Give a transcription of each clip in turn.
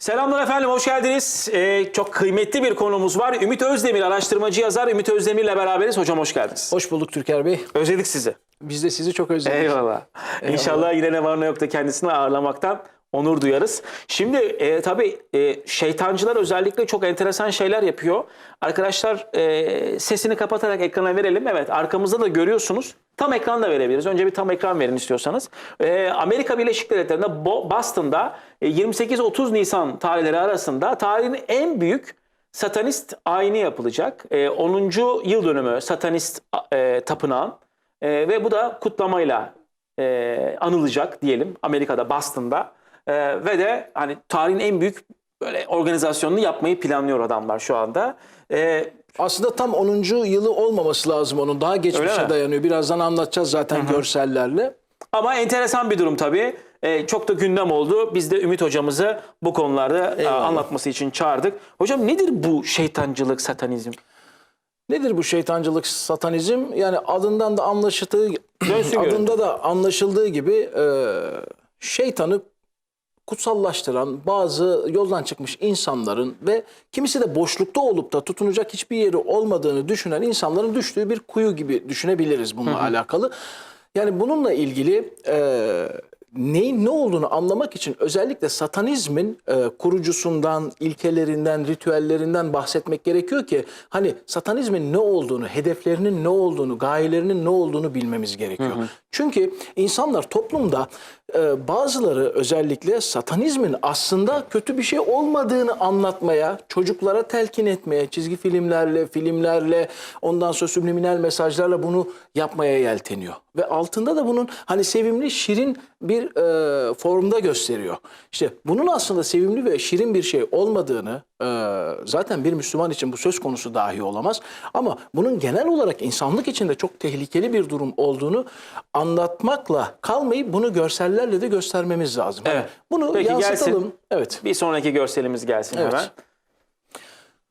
Selamlar efendim, hoş geldiniz. Ee, çok kıymetli bir konumuz var. Ümit Özdemir, araştırmacı yazar. Ümit Özdemir'le beraberiz. Hocam hoş geldiniz. Hoş bulduk Türker Bey. Özledik sizi. Biz de sizi çok özledik. Eyvallah. İnşallah yine ne var ne yok da kendisini ağırlamaktan onur duyarız. Şimdi e, tabii e, şeytancılar özellikle çok enteresan şeyler yapıyor. Arkadaşlar e, sesini kapatarak ekrana verelim. Evet arkamızda da görüyorsunuz. Tam ekran da verebiliriz. Önce bir tam ekran verin istiyorsanız. E, Amerika Birleşik Devletleri'nde Bo- Boston'da e, 28-30 Nisan tarihleri arasında tarihin en büyük satanist ayini yapılacak. E, 10. yıl dönümü satanist e, tapınağın. E, ve bu da kutlamayla e, anılacak diyelim Amerika'da Boston'da. E, ve de hani tarihin en büyük böyle organizasyonunu yapmayı planlıyor adamlar şu anda. E, Aslında tam 10. yılı olmaması lazım onun. Daha geçmişe mi? dayanıyor. Birazdan anlatacağız zaten görsellerle. ama enteresan bir durum tabii. E, çok da gündem oldu. Biz de Ümit hocamızı bu konularda e, anlatması için çağırdık. Hocam nedir bu şeytancılık, satanizm? Nedir bu şeytancılık, satanizm? Yani adından da anlaşıldığı adında da anlaşıldığı gibi e, şeytanı kutsallaştıran bazı yoldan çıkmış insanların ve kimisi de boşlukta olup da tutunacak hiçbir yeri olmadığını düşünen insanların düştüğü bir kuyu gibi düşünebiliriz bununla alakalı. Yani bununla ilgili e, neyin ne olduğunu anlamak için özellikle satanizmin e, kurucusundan, ilkelerinden, ritüellerinden bahsetmek gerekiyor ki hani satanizmin ne olduğunu, hedeflerinin ne olduğunu, gayelerinin ne olduğunu bilmemiz gerekiyor. Çünkü insanlar toplumda e, bazıları özellikle satanizmin aslında kötü bir şey olmadığını anlatmaya, çocuklara telkin etmeye, çizgi filmlerle, filmlerle, ondan sonra subliminal mesajlarla bunu yapmaya yelteniyor. Ve altında da bunun hani sevimli, şirin bir e, formda gösteriyor. İşte bunun aslında sevimli ve şirin bir şey olmadığını e, zaten bir Müslüman için bu söz konusu dahi olamaz. Ama bunun genel olarak insanlık için de çok tehlikeli bir durum olduğunu anlatmakla kalmayıp bunu görsellerle de göstermemiz lazım. Hani Evet. Bunu Peki, yansıtalım. gelsin. Evet. Bir sonraki görselimiz gelsin Evet. hemen.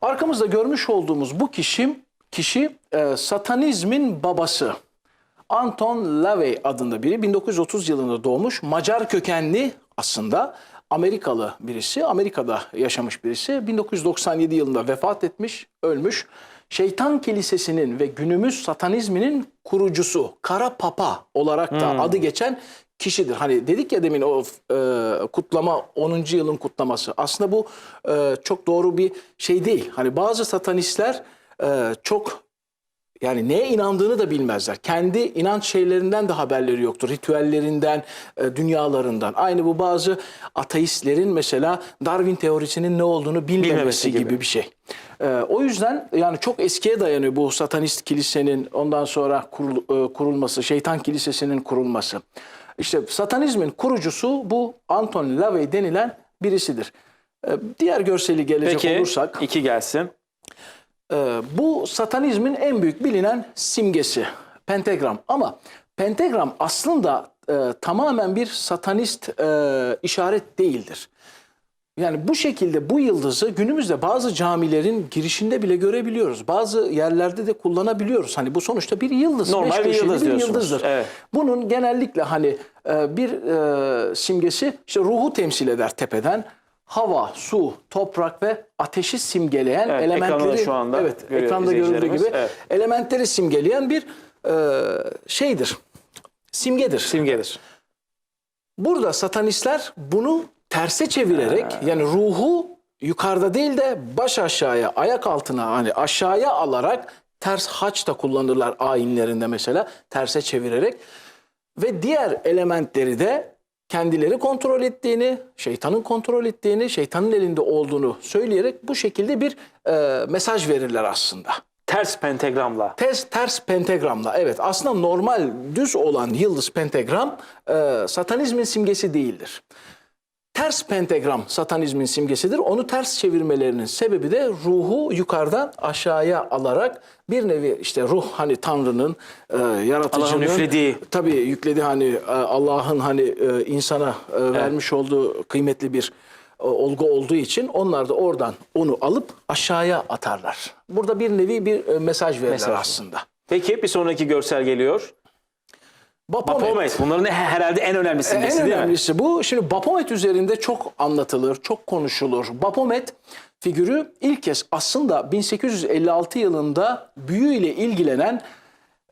Arkamızda görmüş olduğumuz bu kişi, kişi e, satanizmin babası. Anton LaVey adında biri 1930 yılında doğmuş Macar kökenli aslında Amerikalı birisi. Amerika'da yaşamış birisi. 1997 yılında vefat etmiş, ölmüş. Şeytan Kilisesi'nin ve günümüz satanizminin kurucusu, Kara Papa olarak da adı geçen kişidir. Hani dedik ya demin o e, kutlama 10. yılın kutlaması. Aslında bu e, çok doğru bir şey değil. Hani bazı satanistler e, çok yani neye inandığını da bilmezler. Kendi inanç şeylerinden de haberleri yoktur. Ritüellerinden, e, dünyalarından. Aynı bu bazı ateistlerin mesela Darwin teorisinin ne olduğunu bilmemesi Bilmemesi gibi. gibi. bir şey. E, o yüzden yani çok eskiye dayanıyor bu satanist kilisenin ondan sonra kurul- e, kurulması, şeytan kilisesinin kurulması. İşte satanizmin kurucusu bu Anton LaVey denilen birisidir. E, diğer görseli gelecek Peki olursak. iki gelsin. Ee, bu satanizmin en büyük bilinen simgesi pentagram. Ama pentagram aslında e, tamamen bir satanist e, işaret değildir. Yani bu şekilde bu yıldızı günümüzde bazı camilerin girişinde bile görebiliyoruz. Bazı yerlerde de kullanabiliyoruz. Hani bu sonuçta bir yıldız. Normal bir yıldız bir diyorsunuz. yıldızdır. Evet. Bunun genellikle hani e, bir e, simgesi işte ruhu temsil eder tepeden. Hava, su, toprak ve ateşi simgeleyen Evet, elementleri şu anda evet görüyor ekranda görüldüğü gibi Evet. elementleri simgeleyen bir e, şeydir. Simgedir. Simgedir. Burada satanistler bunu terse çevirerek yani ruhu yukarıda değil de baş aşağıya, ayak altına hani aşağıya alarak ters haç da kullanırlar ayinlerinde mesela terse çevirerek ve diğer elementleri de kendileri kontrol ettiğini, şeytanın kontrol ettiğini, şeytanın elinde olduğunu söyleyerek bu şekilde bir e, mesaj verirler aslında. Ters pentagramla. Ters, ters pentagramla evet aslında normal düz olan yıldız pentagram e, satanizmin simgesi değildir. Ters pentagram satanizmin simgesidir. Onu ters çevirmelerinin sebebi de ruhu yukarıdan aşağıya alarak bir nevi işte ruh hani Tanrı'nın e, yaratıcının Allah'ın üflediği. tabii yükledi hani e, Allah'ın hani e, insana e, vermiş olduğu kıymetli bir e, olgu olduğu için onlar da oradan onu alıp aşağıya atarlar. Burada bir nevi bir e, mesaj verirler Mesaj. aslında. Peki bir sonraki görsel geliyor. Baphomet. Baphomet. Bunların herhalde en önemli simgesi En değil mi? önemlisi bu. Şimdi Baphomet üzerinde çok anlatılır, çok konuşulur. Baphomet figürü ilk kez aslında 1856 yılında büyü ile ilgilenen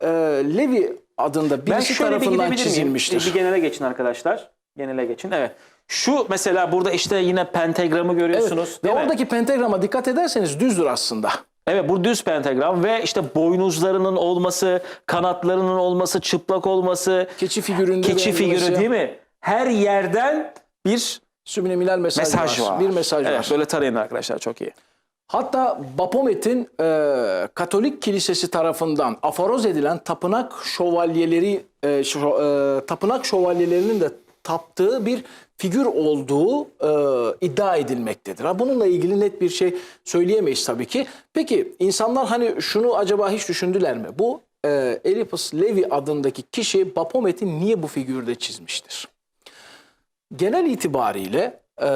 e, Levi adında Ben birisi şöyle bir tarafından gidebilir miyim? çizilmiştir. Bir genele geçin arkadaşlar. Genele geçin. Evet. Şu mesela burada işte yine pentagramı görüyorsunuz. Ve değil mi? oradaki pentagrama dikkat ederseniz düzdür aslında. Evet bu düz pentagram ve işte boynuzlarının olması, kanatlarının olması, çıplak olması, Keçi figüründe keçi figürü değil mi? Her yerden bir Subliminal mesaj, mesaj var. Bir mesaj evet, var. Böyle tarayın arkadaşlar çok iyi. Hatta Baphomet'in e, Katolik Kilisesi tarafından aforoz edilen tapınak şövalyeleri e, şo- e, tapınak şövalyelerinin de taptığı bir figür olduğu e, iddia edilmektedir. Ha, bununla ilgili net bir şey söyleyemeyiz tabii ki. Peki insanlar hani şunu acaba hiç düşündüler mi? Bu e, Elipus Levi adındaki kişi Baphomet'i niye bu figürde çizmiştir? genel itibariyle e,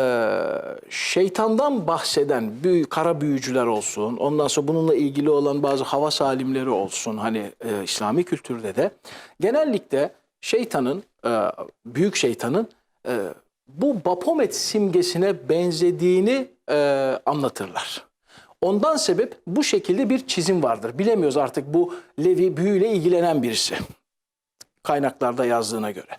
şeytandan bahseden büyü, kara büyücüler olsun, ondan sonra bununla ilgili olan bazı havas alimleri olsun, hani e, İslami kültürde de genellikle şeytanın, e, büyük şeytanın e, bu Baphomet simgesine benzediğini e, anlatırlar. Ondan sebep bu şekilde bir çizim vardır. Bilemiyoruz artık bu Levi büyüyle ilgilenen birisi kaynaklarda yazdığına göre.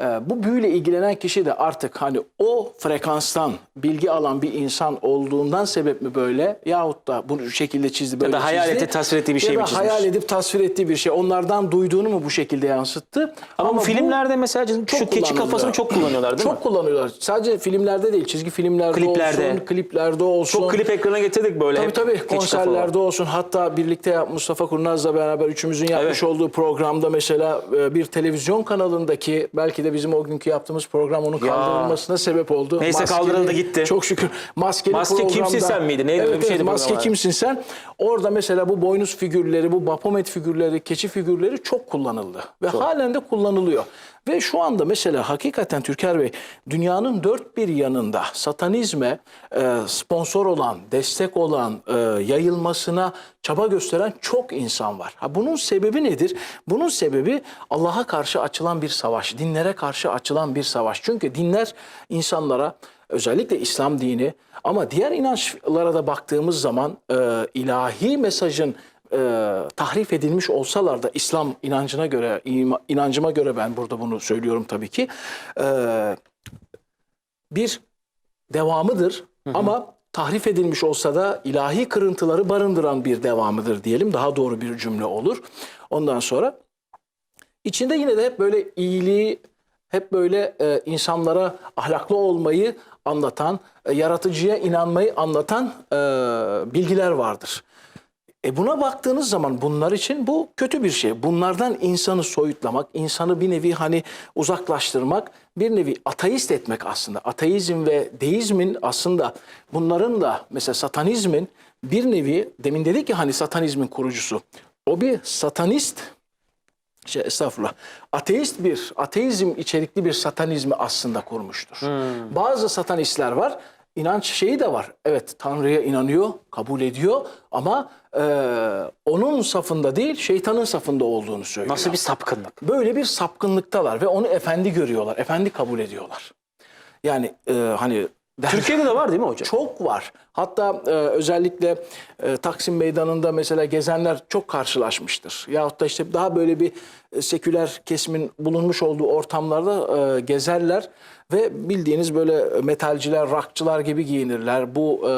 Ee, bu büyüyle ilgilenen kişi de artık hani o frekanstan bilgi alan bir insan olduğundan sebep mi böyle yahut da bu şekilde çizdi böyle da hayal çizdi, etti, tasvir ettiği bir şey ya mi çizmiş? hayal edip tasvir ettiği bir şey onlardan duyduğunu mu bu şekilde yansıttı? Ama, bu filmlerde mesela şu çok keçi kafasını çok kullanıyorlar değil çok mi? kullanıyorlar. Sadece filmlerde değil, çizgi filmlerde Kliplerde. olsun, kliplerde olsun. Çok klip ekrana getirdik böyle. Tabii hep tabii konserlerde olsun hatta birlikte Mustafa Kurnaz'la beraber üçümüzün yapmış Evet. olduğu programda mesela e, bir televizyon kanalındaki belki de bizim o günkü yaptığımız program onun kaldırılmasına sebep oldu. Neyse kaldırıldı, gitti. Çok şükür maskeli Maske. Kimsin Sen miydi? Neydi? Evet, bir şeydi maske kimsin sen? Orada mesela bu boynuz figürleri, bu Baphomet figürleri, keçi figürleri çok kullanıldı. Ve halen de kullanılıyor. Ve şu anda mesela hakikaten Türker Bey dünyanın dört bir yanında satanizme e, sponsor olan, destek olan, e, yayılmasına çaba gösteren çok insan var. Ha, bunun sebebi nedir? Bunun sebebi Allah'a karşı açılan bir savaş, dinlere karşı açılan bir savaş. Çünkü dinler insanlara özellikle İslam dini ama diğer inançlara da baktığımız zaman e, ilahi mesajın e, tahrif edilmiş olsalar da İslam inancına göre, inancıma göre ben burada bunu söylüyorum tabii ki. e, bir devamıdır ama tahrif edilmiş olsa da ilahi kırıntıları barındıran bir devamıdır diyelim. Daha doğru bir cümle olur. Ondan sonra içinde yine de hep böyle iyiliği, hep böyle e, insanlara ahlaklı olmayı anlatan, e, yaratıcıya inanmayı anlatan e, bilgiler vardır. E buna baktığınız zaman bunlar için bu kötü bir şey. Bunlardan insanı soyutlamak, insanı bir nevi hani uzaklaştırmak, bir nevi ateist etmek aslında. Ateizm ve deizmin aslında bunların da mesela satanizmin bir nevi demin dedik ya hani satanizmin kurucusu. O bir satanist şey estağfurullah. Ateist bir, ateizm içerikli bir satanizmi aslında kurmuştur. Bazı satanistler var. inanç şeyi de var. Evet Tanrı'ya inanıyor, kabul ediyor ama e, onun safında değil şeytanın safında olduğunu söylüyor. Nasıl bir sapkınlık? Böyle bir sapkınlıktalar ve onu efendi görüyorlar, efendi kabul ediyorlar. Yani e, hani Türkiye'de de var değil mi hocam? çok var. Hatta e, özellikle e, Taksim Meydanı'nda mesela gezenler çok karşılaşmıştır. Yahut da işte daha böyle bir e, seküler kesimin bulunmuş olduğu ortamlarda e, gezerler ve bildiğiniz böyle metalciler, rockçılar gibi giyinirler. Bu e,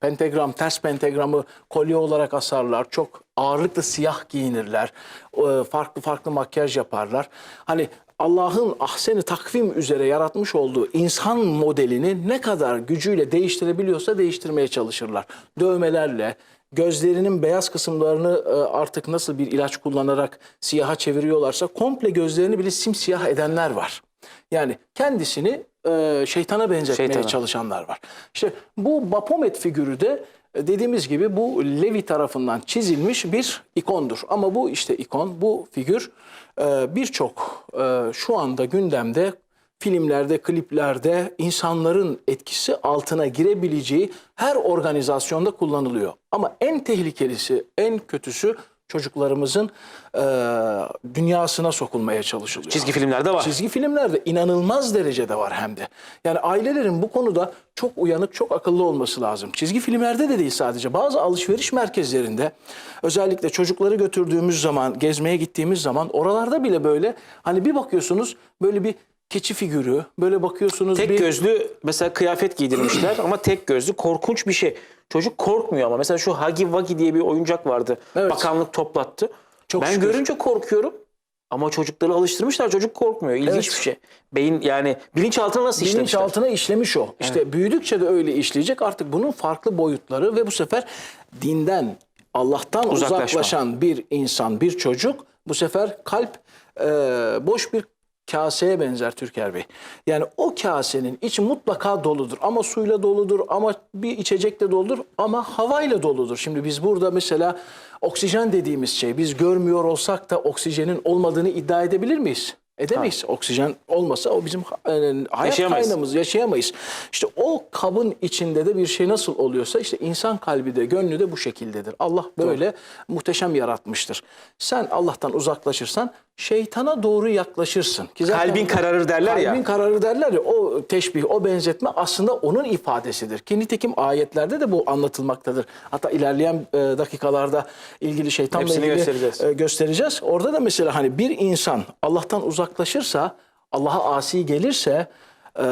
pentagram, ters pentagramı kolye olarak asarlar. Çok ağırlıklı siyah giyinirler. E, farklı farklı makyaj yaparlar. Hani Allah'ın ahseni takvim üzere yaratmış olduğu insan modelini ne kadar gücüyle değiştirebiliyorsa değiştirmeye çalışırlar. Dövmelerle, gözlerinin beyaz kısımlarını e, artık nasıl bir ilaç kullanarak siyaha çeviriyorlarsa komple gözlerini bile simsiyah edenler var. Yani kendisini e, şeytana benzetmeye Şeytana. çalışanlar var. İşte bu Baphomet figürü de dediğimiz gibi bu Levi tarafından çizilmiş bir ikondur. Ama bu işte ikon, bu figür e, birçok e, şu anda gündemde filmlerde, kliplerde insanların etkisi altına girebileceği her organizasyonda kullanılıyor. Ama en tehlikelisi, en kötüsü çocuklarımızın e, dünyasına sokulmaya çalışılıyor. Çizgi filmlerde var. Çizgi filmlerde inanılmaz derecede var hem de. Yani ailelerin bu konuda çok uyanık, çok akıllı olması lazım. Çizgi filmlerde de değil sadece. Bazı alışveriş merkezlerinde özellikle çocukları götürdüğümüz zaman, gezmeye gittiğimiz zaman oralarda bile böyle hani bir bakıyorsunuz böyle bir keçi figürü, böyle bakıyorsunuz Tek bir gözlü mesela kıyafet giydirmişler ama tek gözlü korkunç bir şey. Çocuk korkmuyor ama mesela şu Hagi Wagi diye bir oyuncak vardı. Evet. Bakanlık toplattı. Çok ben şükür. görünce korkuyorum. Ama çocukları alıştırmışlar. Çocuk korkmuyor. İlginç Evet. bir şey. Beyin yani bilinçaltına nasıl işlemişler? bilinçaltına işlemiş o. İşte büyüdükçe de öyle işleyecek. Artık bunun farklı boyutları ve bu sefer dinden, Allah'tan Uzaklaşma. uzaklaşan bir insan, bir çocuk bu sefer kalp e, boş bir kaseye benzer Türker Bey. Yani o kasenin içi mutlaka doludur. Ama suyla doludur, ama bir içecekle doludur, ama havayla doludur. Şimdi biz burada mesela oksijen dediğimiz şey, biz görmüyor olsak da oksijenin olmadığını iddia edebilir miyiz? Edemeyiz. Oksijen olmasa o bizim e, hayat Yaşayamayız. kaynağımız, yaşayamayız. İşte o kabın içinde de bir şey nasıl oluyorsa işte insan kalbi de gönlü de bu şekildedir. Allah böyle muhteşem yaratmıştır. Sen Allah'tan uzaklaşırsan şeytana doğru yaklaşırsın. Ki zaten- Kalbin kararır derler ya. Kalbin kararı derler ya o teşbih, o benzetme aslında onun ifadesidir. Ki nitekim ayetlerde de bu anlatılmaktadır. Hatta ilerleyen e, dakikalarda ilgili şeytanla Hepsini ilgili göstereceğiz. e, göstereceğiz. Orada da mesela hani bir insan Allah'tan uzaklaşırsa, Allah'a asi gelirse e,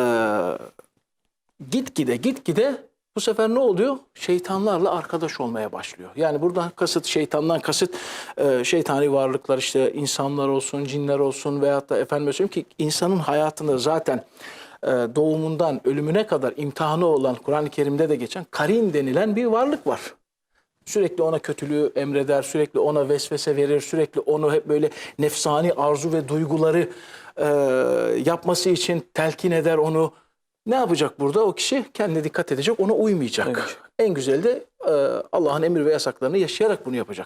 gitgide gitgide bu sefer ne oluyor? Şeytanlarla arkadaş olmaya başlıyor. Yani buradan kasıt şeytandan kasıt e, şeytani varlıklar işte insanlar olsun, cinler olsun veyahut da efendim söyleyeyim ki insanın hayatında zaten e, doğumundan ölümüne kadar imtihanı olan Kur'an-ı Kerim'de de geçen karin denilen bir varlık var. Sürekli ona kötülüğü emreder, sürekli ona vesvese verir, sürekli onu hep böyle nefsani arzu ve duyguları e, yapması için telkin eder onu. Ne yapacak burada? O kişi kendine dikkat edecek, ona uymayacak. Uymayacak. En güzeli de e, Allah'ın emir ve yasaklarını yaşayarak bunu yapacak.